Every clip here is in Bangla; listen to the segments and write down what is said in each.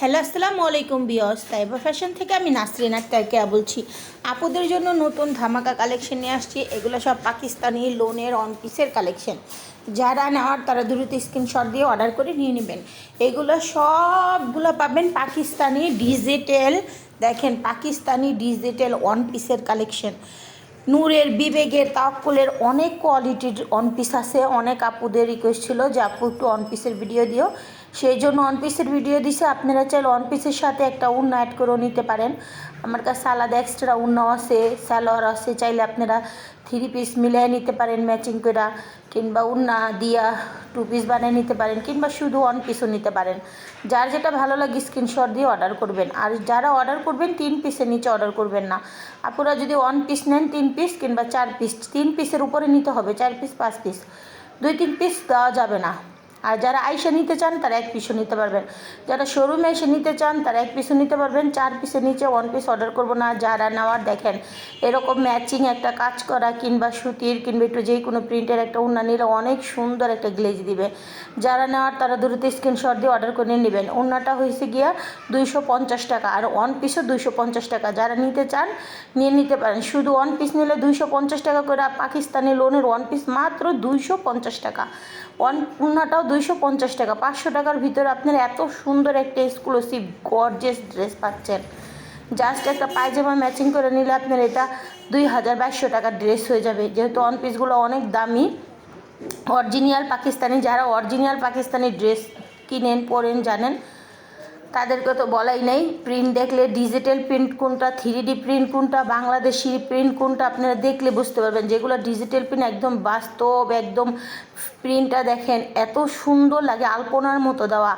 হ্যালো, আসসালামু আলাইকুম বিয়স তাইবা ফ্যাশন থেকে আমি নাসরিন আক্তারকে বলছি। আপুদের জন্য নতুন ধামাকা কালেকশন নিয়ে আসছি। এগুলো সব পাকিস্তানি লোনের অন পিসের কালেকশন যারা নেওয়ার, তারা দ্রুত স্ক্রিনশট দিয়ে অর্ডার করে নিয়ে নেবেন। এগুলো সবগুলো পাবেন পাকিস্তানি ডিজিটাল দেখেন, পাকিস্তানি ডিজিটাল ওয়ান পিসের কালেকশন নূরের, বিবেকের তাওকুলের অনেক কোয়ালিটির অন পিস আছে। অনেক আপুদের রিকোয়েস্ট ছিল যে আপু একটু অন পিসের ভিডিও দিও। সেই জন্য অন পিসের ভিডিও দিছে। আপনারা চাইলে অন পিসের সাথে একটা উন্না অ্যাড করেও নিতে পারেন। আমার কাছে আলাদা এক্সট্রা উন্নাও আছে স্যালোয়ার আছে, চাইলে আপনারা থ্রি পিস মিলিয়ে নিতে পারেন ম্যাচিং করে কিংবা উন্না দিয়া টু পিস বানিয়ে নিতে পারেন, কিংবা শুধু ওয়ান পিসও নিতে পারেন। যার যেটা ভালো লাগে স্ক্রিনশট দিয়ে অর্ডার করবেন। আর যারা অর্ডার করবেন, তিন পিসের নিচে অর্ডার করবেন না। আপনারা যদি ওয়ান পিস নেন, তিন পিস কিংবা চার পিস তিন পিসের উপরে নিতে হবে, চার পিস পাঁচ পিস দুই, তিন পিস দেওয়া যাবে না। আর যারা আইসে নিতে চান, তারা এক পিসও নিতে পারবেন। যারা শোরুমে এসে নিতে চান, তারা এক পিসও নিতে পারবেন। চার পিসের নিচে ওয়ান পিস অর্ডার করব না, যারা নেওয়ার দেখেন, এরকম ম্যাচিং একটা কাজ করা কিংবা সুতির কিংবা একটু যে কোনো প্রিন্টের একটা উন্না নিলে অনেক সুন্দর একটা গ্লেজ দিবে। যারা নেওয়ার, তারা দ্রুত স্ক্রিনশট দিয়ে অর্ডার করে নেবেন। উন্নাটা হয়েছে গিয়া দুইশো পঞ্চাশ টাকা, আর ওয়ান পিসও দুইশো পঞ্চাশ টাকা। যারা নিতে চান, নিয়ে নিতে পারেন। শুধু ওয়ান পিস নিলে দুইশো পঞ্চাশ টাকা করে পাকিস্তানি লোনের ওয়ান পিস মাত্র দুইশো পঞ্চাশ টাকা। ওয়ান উন্নাটাও দুইশো পঞ্চাশ টাকা। পাঁচশো টাকার ভিতরে আপনারা এত সুন্দর একটা এক্সক্লুসিভ গর্জেস ড্রেস পাচ্ছেন। জাস্ট একটা পায়জামা ম্যাচিং করে নিলে আপনার এটা দুই হাজার বাইশশো টাকার ড্রেস হয়ে যাবে। যেহেতু ওয়ান পিসগুলো অনেক দামি অরিজিনাল পাকিস্তানি, যারা অরিজিনাল পাকিস্তানি ড্রেস কিনেন, পরেন, জানেন তাদেরকে তো বলাই নেই। প্রিন্ট দেখলে ডিজিটাল প্রিন্ট কোনটা থ্রি ডি প্রিন্ট কোনটা, বাংলাদেশি প্রিন্ট কোনটা আপনারা দেখলে বুঝতে পারবেন যেগুলো ডিজিটাল প্রিন্ট একদম বাস্তব, একদম প্রিন্টটা দেখেন এত সুন্দর লাগে, আলপনার মতো দেওয়া।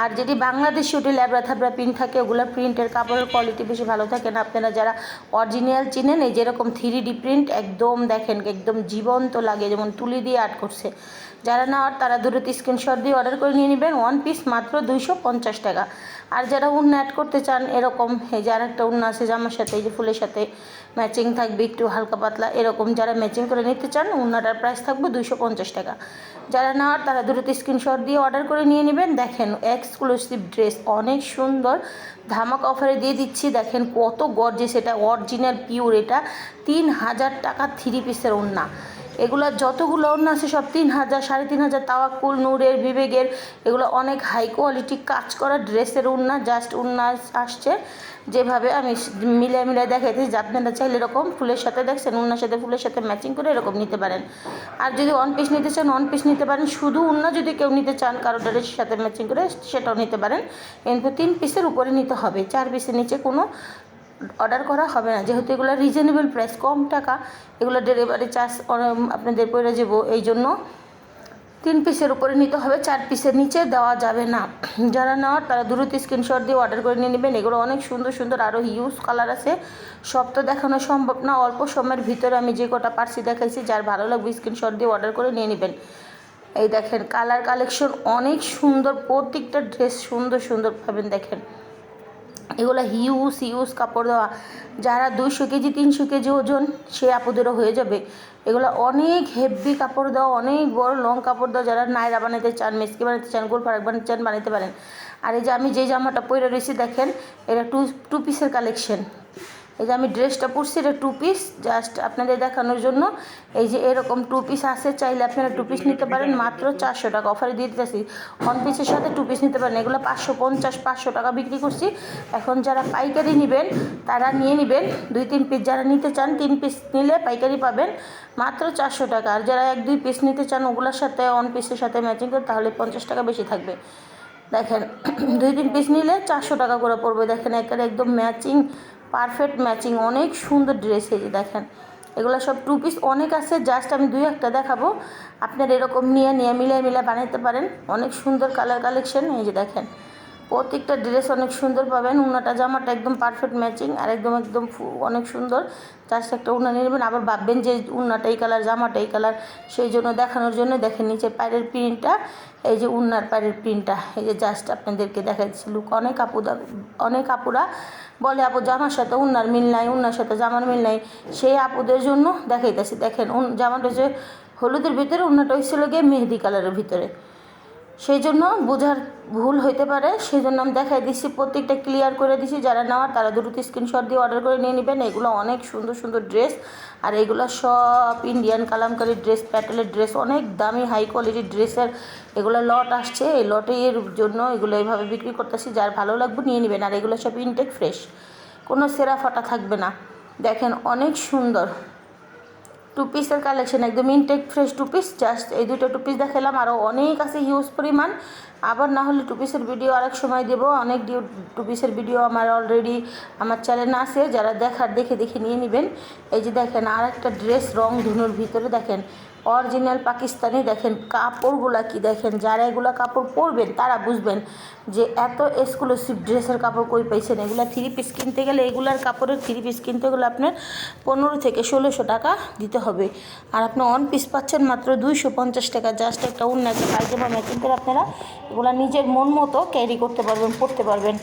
আর যদি বাংলাদেশি ওটি ল্যাবরা থাবরা প্রিন্ট থাকে, ওগুলো প্রিন্টের কাপড়ের কোয়ালিটি বেশি ভালো থাকে না। আপনারা যারা অরিজিনাল চিনেন, এই যেরকম থ্রি ডি প্রিন্ট একদম দেখেন, একদম জীবন্ত লাগে, যেমন তুলি দিয়ে আর্ট করছে। যারা নেওয়ার তারা দ্রুত স্ক্রিনশট দিয়ে অর্ডার করে নিয়ে নেবেন ওয়ান পিস মাত্র দুইশো পঞ্চাশ টাকা। আর যারা উন্না অ্যাড করতে চান, এরকম, এই যে আরেকটা আছে জামার সাথে, এই যে ফুলের সাথে ম্যাচিং থাকবে একটু হালকা পাতলা, এরকম যারা ম্যাচিং করে নিতে চান ওনাটার প্রাইস থাকবে দুশো পঞ্চাশ টাকা। যারা নেওয়ার, তারা দ্রুত স্ক্রিনশট দিয়ে অর্ডার করে নিয়ে নেবেন। দেখেন এক্সক্লুসিভ ড্রেস অনেক সুন্দর। ধামাক অফারে দিয়ে দিচ্ছি। দেখেন কত গর্জেস এটা অরিজিনাল পিওর এটা তিন হাজার টাকা থ্রি পিসের ওন্না এগুলো যতগুলো আছে, সব তিন হাজার, সাড়ে তিন হাজার, তাওয়াক্কুল, নূরের, বিবেকের, এগুলো অনেক হাই কোয়ালিটি কাজ করা ড্রেসের উন্না জাস্ট উন্না আসছে। যেভাবে আমি মিলে মিলে দেখাইছি যে আপনারা চাইলে এরকম ফুলের সাথে দেখছেন, উন্নার সাথে ফুলের সাথে ম্যাচিং করে এরকম নিতে পারেন। আর যদি ওয়ান পিস নিতে চান ওয়ান পিস নিতে পারেন, শুধু উন্না যদি কেউ নিতে চান, কারও ড্রেসের সাথে ম্যাচিং করে, সেটাও নিতে পারেন। কিন্তু তিন পিসের উপরে নিতে হবে, চার পিসের নিচে কোনো অর্ডার করা হবে না। যেহেতু এগুলো রিজনেবল প্রাইস কম টাকা, এগুলো ডেলিভারি চার্জ আপনাদের পড়ে যাব। এই জন্য তিন পিসের উপরে নিতে হবে, চার পিসের নিচে দেওয়া যাবে না। যারা নেওয়ার, তারা দ্রুত স্ক্রিনশট দিয়ে অর্ডার করে নিয়ে নেবেন। এগুলো অনেক সুন্দর সুন্দর আরও হিউজ কালার আছে। সব তো দেখানো সম্ভব না। অল্প সময়ের ভিতরে আমি যে কটা পার্সি দেখাইছি, যার ভালো লাগবে স্ক্রিনশট দিয়ে অর্ডার করে নিয়ে নেবেন। এই দেখেন কালার কালেকশন অনেক সুন্দর। প্রত্যেকটা ড্রেস সুন্দর সুন্দর পাবেন, দেখেন। এগুলো হিউজ হিউজ কাপড় দেওয়া। যারা দুইশো কেজি, তিনশো কেজি ওজন, সে আপুদেরও হয়ে যাবে। এগুলো অনেক হেভি কাপড় দেওয়া, অনেক বড় লং কাপড় দেওয়া। যারা নায়রা বানাতে চান, মেসকি বানাতে চান গোল ফারাক বানাতে চান বানাতে পারেন। আর এই যে আমি যে জামাটা পরে রয়েছি, দেখেন, এটা টু টু পিসের কালেকশন এই যে আমি ড্রেসটা পরছি, এটা টু পিস জাস্ট আপনাদের দেখানোর জন্য। এই যে এরকম টু পিস আছে, চাইলে আপনারা টু পিস নিতে পারেন, মাত্র চারশো টাকা অফারে দিয়ে দিতেছি। ওয়ান পিসের সাথে টু পিস নিতে পারেন, এগুলো পাঁচশো পঞ্চাশ, পাঁচশো টাকা বিক্রি করছি। এখন যারা পাইকারি নেবেন, তারা নিয়ে নেবেন। দুই, তিন পিস যারা নিতে চান, তিন পিস নিলে পাইকারি পাবেন, মাত্র চারশো টাকা। আর যারা এক, দুই পিস নিতে চান, ওগুলোর সাথে ওয়ান পিসের সাথে ম্যাচিং করে, তাহলে পঞ্চাশ টাকা বেশি থাকবে। দেখেন, দুই, তিন পিস নিলে চারশো টাকা করে পড়বে। দেখেন, একেবারে একদম ম্যাচিং পারফেক্ট ম্যাচিং অনেক সুন্দর ড্রেস এই যে দেখেন। এগুলো সব টু পিস অনেক আছে জাস্ট আমি দুই একটা দেখাবো। আপনার এরকম নিয়ে নিয়ে মিলে মিলে বানাইতে পারেন। অনেক সুন্দর কালার কালেকশন এই যে দেখেন। প্রত্যেকটা ড্রেস অনেক সুন্দর পাবেন, উনাটা জামাটা একদম পারফেক্ট ম্যাচিং আর একদম একদম অনেক সুন্দর। জাস্ট একটা উনা নিয়ে নেবেন, আবার ভাববেন যে উনাটা এই কালার জামাটা এই কালার সেই জন্য দেখানোর জন্য দেখেন নিচে পায়ের প্রিন্টটা এই যে উন্নার পাড়ির প্রিন্টটা এই যে জাস্ট আপনাদেরকে দেখাচ্ছি লুক অনেক আপু অনেক আপুরা বলে, আপু, জামার সাথে উন্নার মিল নাই, উন্নার সাথে জামার মিল নাই। সেই আপুদের জন্য দেখাইতেছি। দেখেন জামাটা যে হলুদের ভিতরে, উন্নাটা হয়েছিল গিয়ে মেহেদি কালারের ভিতরে। সেই জন্য বোঝার ভুল হইতে পারে। সেই জন্য আমি দেখাই দিচ্ছি প্রত্যেকটা ক্লিয়ার করে দিচ্ছি যারা নেওয়ার, তারা দ্রুত স্ক্রিনশট দিয়ে অর্ডার করে নিয়ে নেবেন। এগুলো অনেক সুন্দর সুন্দর ড্রেস আর এগুলো সব ইন্ডিয়ান কালামকারি ড্রেস প্যাটেলের ড্রেস অনেক দামি হাই কোয়ালিটির ড্রেসের এগুলো লট আসছে। এই লটে এর জন্য এগুলো এইভাবে বিক্রি করতেছি। যার ভালো লাগবে নিয়ে নেবেন। আর এগুলো সব ইনটেক ফ্রেশ কোনো সেরা ফাটা থাকবে না। দেখেন অনেক সুন্দর। টু পিসের কালেকশন একদম intact fresh two piece just এই দুটো টু পিস দেখালাম। আরও অনেক আছে হিউজ পরিমাণ। আবার না হলে টু পিসের ভিডিও আরেক সময় দেবো। অনেক ডিউ টু পিসের ভিডিও আমার অলরেডি আমার চ্যানেল আছে। যারা দেখার, দেখে দেখে নিয়ে নেবেন। এই যে দেখেন আর একটা ড্রেস রং ধুনুর ভিতরে দেখেন। অরিজিনাল পাকিস্তানি দেখেন, কাপড়গুলা কি দেখেন, যারা এগুলা কাপড় পরবেন তারা বুঝবেন যে এত এক্সক্লুসিভ ড্রেসের কাপড় কই পাইছেন। এগুলা থ্রি পিস কিনতে গেলে এগুলার কাপড়ের থ্রি পিস কিনতে গেলে আপনার পনেরো থেকে ষোলোশো টাকা দিতে হবে। আর আপনি অন পিস পাচ্ছেন মাত্র দুইশো পঞ্চাশ টাকা জাস্ট একটা অন্য একটা পায়জামা ম্যাচিং করে আপনারা এগুলো নিজের মন মতো ক্যারি করতে পারবেন, পরতে পারবেন।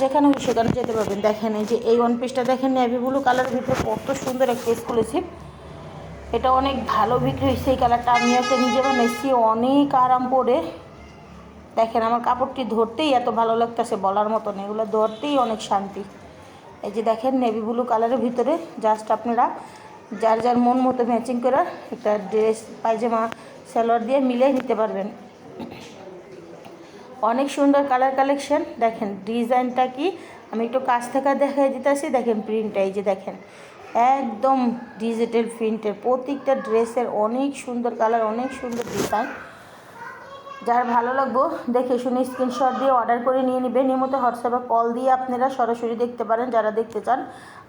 যেখানে সেখানে যেতে পারবেন। দেখেন এই যে এই ওয়ান পিসটা দেখেন নেভি ব্লু কালারের ভিতরে কত সুন্দর একটা এক্সক্লুসিভ এটা অনেক ভালো বিক্রি হয়েছে, এই কালারটা আমি একটা নিজে বানাইছি, অনেক আরাম পরে দেখেন আমার কাপড়টি ধরতেই এত ভালো লাগতেছে বলার মতন, এগুলো ধরতেই অনেক শান্তি। এই যে দেখেন নেভি ব্লু কালারের ভিতরে জাস্ট আপনারা যার যার মন মতো ম্যাচিং করে একটা ড্রেস পায়জামা, সালোয়ার দিয়ে মিলে নিতে পারবেন। অনেক সুন্দর কালার কালেকশন দেখেন ডিজাইনটা কি? আমি একটু কাছ থেকে দেখাই দিতেছি, দেখেন প্রিন্টটা এই যে দেখেন। একদম ডিজিটাল প্রিন্টের প্রত্যেকটা ড্রেসের অনেক সুন্দর কালার অনেক সুন্দর ডিজাইন যার ভালো লাগবো, দেখে শুনে স্ক্রিনশট দিয়ে অর্ডার করে নিয়ে নেবেন। নিয়মিত হোয়াটসঅ্যাপে কল দিয়ে আপনারা সরাসরি দেখতে পারেন, যারা দেখতে চান।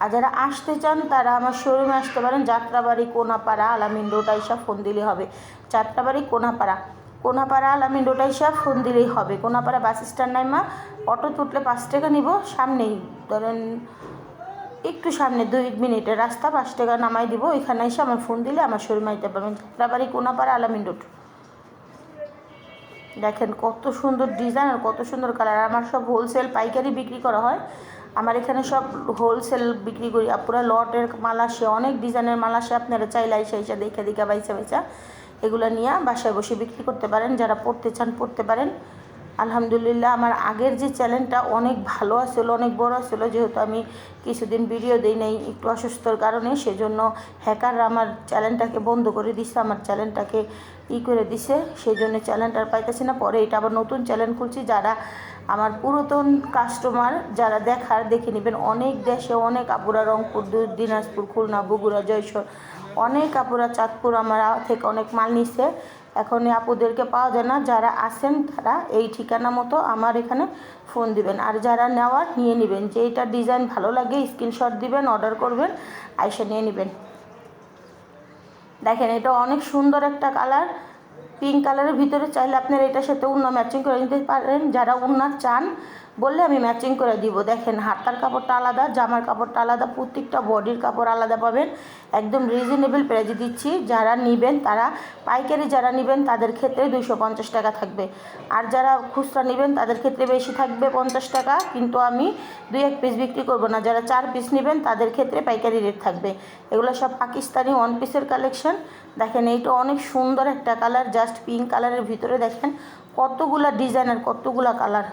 আর যারা আসতে চান, তারা আমার শোরুমে আসতে পারেন। যাত্রাবাড়ি কোনাপাড়া, আলামিন আইসা ফোন দিলে হবে। যাত্রাবাড়ি কোনাপাড়া। কোনাপাড়া, আলামিন আইসা ফোন দিলেই হবে। কোনাপাড়া বাস স্ট্যান্ড নাইমা অটো তুটলে পাঁচ টাকা নিব, সামনেই। ধরেন একটু সামনে দুই মিনিটের রাস্তা, পাঁচ টাকা নামাই দিব। ওইখানে এসে আমার ফোন দিলে আমার শোরুমে আইতে পারবেন যাত্রাবাড়ি কোনাপাড়া আলামিন রোড। দেখেন কত সুন্দর ডিজাইন আর কত সুন্দর কালার আমার সব হোলসেল পাইকারি বিক্রি করা হয়। আমার এখানে সব হোলসেল বিক্রি করি। পুরো লটের মাল আসে, অনেক ডিজাইনের মাল আসে। আপনারা চাইলে আইসা আইসা দেখে দেখে বাইসা বাইসা এগুলো নিয়ে বাসায় বসে বিক্রি করতে পারেন। যারা পড়তে চান পড়তে পারেন। আলহামদুলিল্লাহ, আমার আগের যে চ্যানেলটা অনেক ভালো আসলো, অনেক বড় আসলো, যেহেতু আমি কিছুদিন ভিডিও দিই নাই একটু অসুস্থর কারণে, সেজন্য হ্যাকাররা আমার চ্যানেলটাকে বন্ধ করে দিছে, আমার চ্যানেলটাকে ই করে দিছে সেই জন্য চ্যানেলটা আর পাইতেছি না। পরে এটা আবার নতুন চ্যানেল খুলছি, যারা আমার পুরাতন কাস্টমার যারা দেখার দেখে নেবেন, অনেক দেশে অনেক আপুরা রংপুর, দিনাজপুর, খুলনা, বগুড়া জয়সর অনেক আপুরা চাঁদপুর আমার থেকে অনেক মাল নিচ্ছে এখন আপুদেরকে পাওয়া যায় না, যারা আসেন তারা এই ঠিকানা মতো আমার এখানে ফোন দিবেন। আর যারা নেওয়ার, নিয়ে নেবেন। যে এটা ডিজাইন ভালো লাগে, স্ক্রিনশট দিবেন, অর্ডার করবেন, আইসা নিয়ে নেবেন। দেখেন, এটা অনেক সুন্দর একটা কালার। পিঙ্ক কালারের ভিতরে চাইলে আপনারা এটার সাথে অন্য ম্যাচিং করে নিতে পারেন। যারা উন্না চান বললে আমি ম্যাচিং করে দিব। দেখেন, হাতার কাপড়টা আলাদা, জামার কাপড়টা আলাদা, প্রত্যেকটা বডির কাপড় আলাদা পাবেন। একদম রিজনেবল প্রাইজে দিচ্ছি। যারা নেবেন, তারা পাইকারি যারা নেবেন, তাদের ক্ষেত্রে দুইশো পঞ্চাশ টাকা থাকবে। আর যারা খুচরা নেবেন, তাদের ক্ষেত্রে বেশি থাকবে পঞ্চাশ টাকা। কিন্তু আমি দুই এক পিস বিক্রি করব না। যারা চার পিস নেবেন, তাদের ক্ষেত্রে পাইকারি রেট থাকবে। এগুলো সব পাকিস্তানি ওয়ান পিসের কালেকশন দেখেন, এইটা অনেক সুন্দর একটা কালার জাস্ট পিঙ্ক কালারের ভিতরে দেখেন, কতগুলা ডিজাইন আর কতগুলা কালার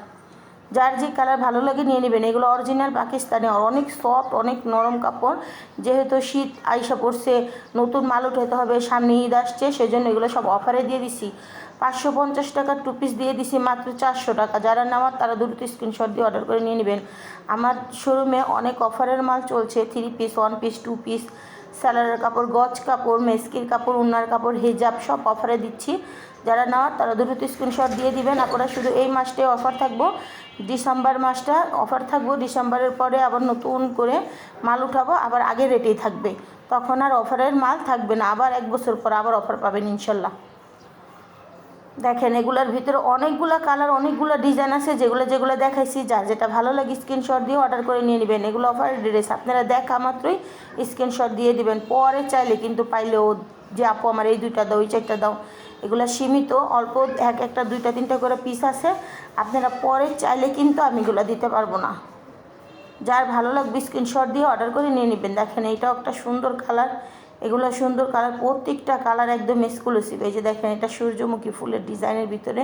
যার যে কালার ভালো লাগে নিয়ে নেবেন। এগুলো অরিজিনাল পাকিস্তানি অনেক সফট অনেক নরম কাপড়। যেহেতু শীত, আইসা পড়ছে, নতুন মাল উঠাতে হবে, সামনে ঈদ আসছে, সেজন্য এগুলো সব অফারে দিয়ে দিছি। পাঁচশো পঞ্চাশ টাকার টু পিস দিয়ে দিছি মাত্র চারশো টাকা। যারা নেওয়ার তারা দ্রুত স্ক্রিনশট দিয়ে অর্ডার করে নিয়ে নেবেন। আমার শোরুমে অনেক অফারের মাল চলছে three piece one piece two piece স্যালারের কাপড়, গজ কাপড়, মেস্কির কাপড় উন্নার কাপড় হিজাব সব অফারে দিচ্ছি। যারা নেওয়ার তারা দ্রুত স্ক্রিনশট দিয়ে দিবেন। আপনারা শুধু এই মাসটাই অফার থাকব। ডিসেম্বর মাসটা অফার থাকব। ডিসেম্বরের পরে আবার নতুন করে মাল উঠাবো। আবার আগের রেটেই থাকবে। তখন আর অফারের মাল থাকবে না। আবার এক বছর পর আবার অফার পাবেন ইনশাল্লাহ। দেখেন, এগুলোর ভিতরে অনেকগুলো কালার অনেকগুলো ডিজাইন আছে। যেগুলো যেগুলো দেখাইছি যার যেটা ভালো লাগে স্ক্রিনশট দিয়ে অর্ডার করে নিয়ে নেবেন। এগুলো অফার ড্রেস আপনারা দেখা মাত্রই স্ক্রিনশট দিয়ে দিবেন। পরে চাইলে কিন্তু পাইলেও যে, আপু, আমার এই দুইটা দাও ওই চারটা দাও। এগুলো সীমিত, অল্প এক একটা, দুইটা, তিনটা করে পিস আছে। আপনারা পরে চাইলে কিন্তু আমি এগুলো দিতে পারব না। যার ভালো লাগবে স্ক্রিনশট দিয়ে অর্ডার করে নিয়ে নেবেন। দেখেন এইটাও একটা সুন্দর কালার এগুলো সুন্দর কালার প্রত্যেকটা কালার একদম এক্সক্লুসিভ এই যে দেখেন, এটা সূর্যমুখী ফুলের ডিজাইনের ভিতরে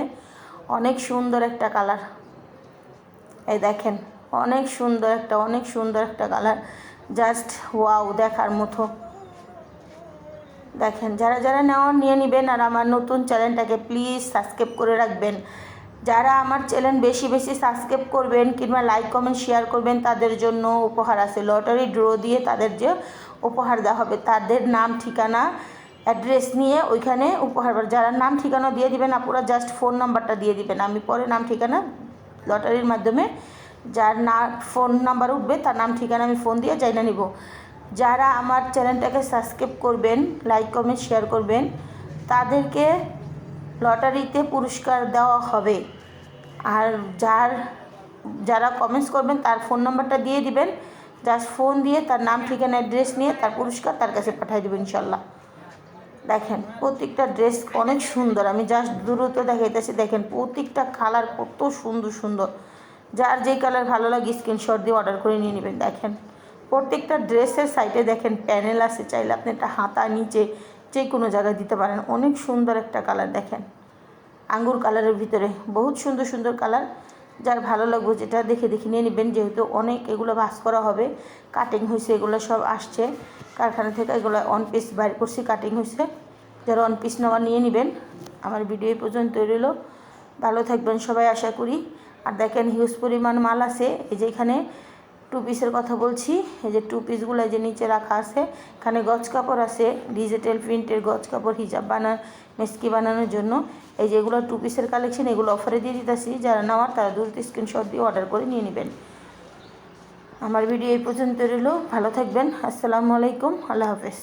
অনেক সুন্দর একটা কালার এই দেখেন, অনেক সুন্দর একটা, অনেক সুন্দর একটা কালার জাস্ট ওয়াও দেখার মতো। দেখেন, যারা যারা নেওয়ার নিয়ে নেবেন আর আমার নতুন চ্যানেলটাকে প্লিজ সাবস্ক্রাইব করে রাখবেন। যারা আমার চ্যানেল বেশি বেশি সাবস্ক্রাইব করবেন কিংবা লাইক, কমেন্ট, শেয়ার করবেন, তাদের জন্য উপহার আছে। লটারি ড্র দিয়ে তাদের যে উপহার দেওয়া হবে, তাদের নাম, ঠিকানা, অ্যাড্রেস নিয়ে ওইখানে উপহার যারা নাম, ঠিকানা দিয়ে দিবেন, আপুরা জাস্ট ফোন নাম্বারটা দিয়ে দিবেন। আমি পরে নাম, ঠিকানা লটারির মাধ্যমে যার না, ফোন নাম্বার উঠবে, তার নাম, ঠিকানা আমি ফোন দিয়ে যাই না নিব। যারা আমার চ্যানেলটাকে সাবস্ক্রাইব করবেন লাইক কমেন্ট শেয়ার করবেন, তাদেরকে লটারিতে পুরস্কার দেওয়া হবে। আর যার, যারা কমেন্টস করবেন, তার ফোন নাম্বারটা দিয়ে দিবেন। জাস্ট ফোন দিয়ে তার নাম, ঠিকানা অ্যাড্রেস নিয়ে তার পুরস্কার তার কাছে পাঠিয়ে দেবেন ইনশাল্লাহ। দেখেন, প্রত্যেকটা ড্রেস অনেক সুন্দর। আমি জাস্ট দ্রুত দেখাইতেছি, দেখেন প্রত্যেকটা কালার কত সুন্দর সুন্দর। যার যেই কালার ভালো লাগে স্ক্রিনশট দিয়ে অর্ডার করে নিয়ে নেবেন, দেখেন। প্রত্যেকটা ড্রেসের সাইডে দেখেন প্যানেল আছে, চাইলে আপনি একটা হাতা নিচে যে কোনো জায়গায় দিতে পারেন। অনেক সুন্দর একটা কালার দেখেন। আঙ্গুর কালারের ভিতরে বহুত সুন্দর সুন্দর কালার যার ভালো লাগবে যেটা দেখে দেখে নিয়ে নেবেন, যেহেতু অনেক এগুলো ভাস করা হবে। কাটিং হয়েছে এগুলো সব আসছে। কারখানা থেকে এগুলো অন পিস বাইর করছি কাটিং হয়েছে যারা অন পিস নেওয়া নিয়ে নেবেন, আমার ভিডিও এই পর্যন্ত রইল। ভালো থাকবেন সবাই, আশা করি। আর দেখেন হিউজ পরিমাণ মাল আছে। এই যে এখানে টু পিসের কথা বলছি। এই যে টু পিসগুলো যে নিচে রাখা আছে, এখানে গজ কাপড় আছে ডিজিটাল প্রিন্টের গজ কাপড়, হিজাব বানানো, মেসকি বানানোর জন্য। এই যেগুলো টু পিসের কালেকশন এগুলো অফারে দিয়ে দিতেছি। যারা নেওয়ার তারা দ্রুত স্ক্রিনশট দিয়ে অর্ডার করে নিয়ে নেবেন। আমার ভিডিও এই পর্যন্ত রইল। ভালো থাকবেন। আসসালামু আলাইকুম। আল্লাহ হাফেজ।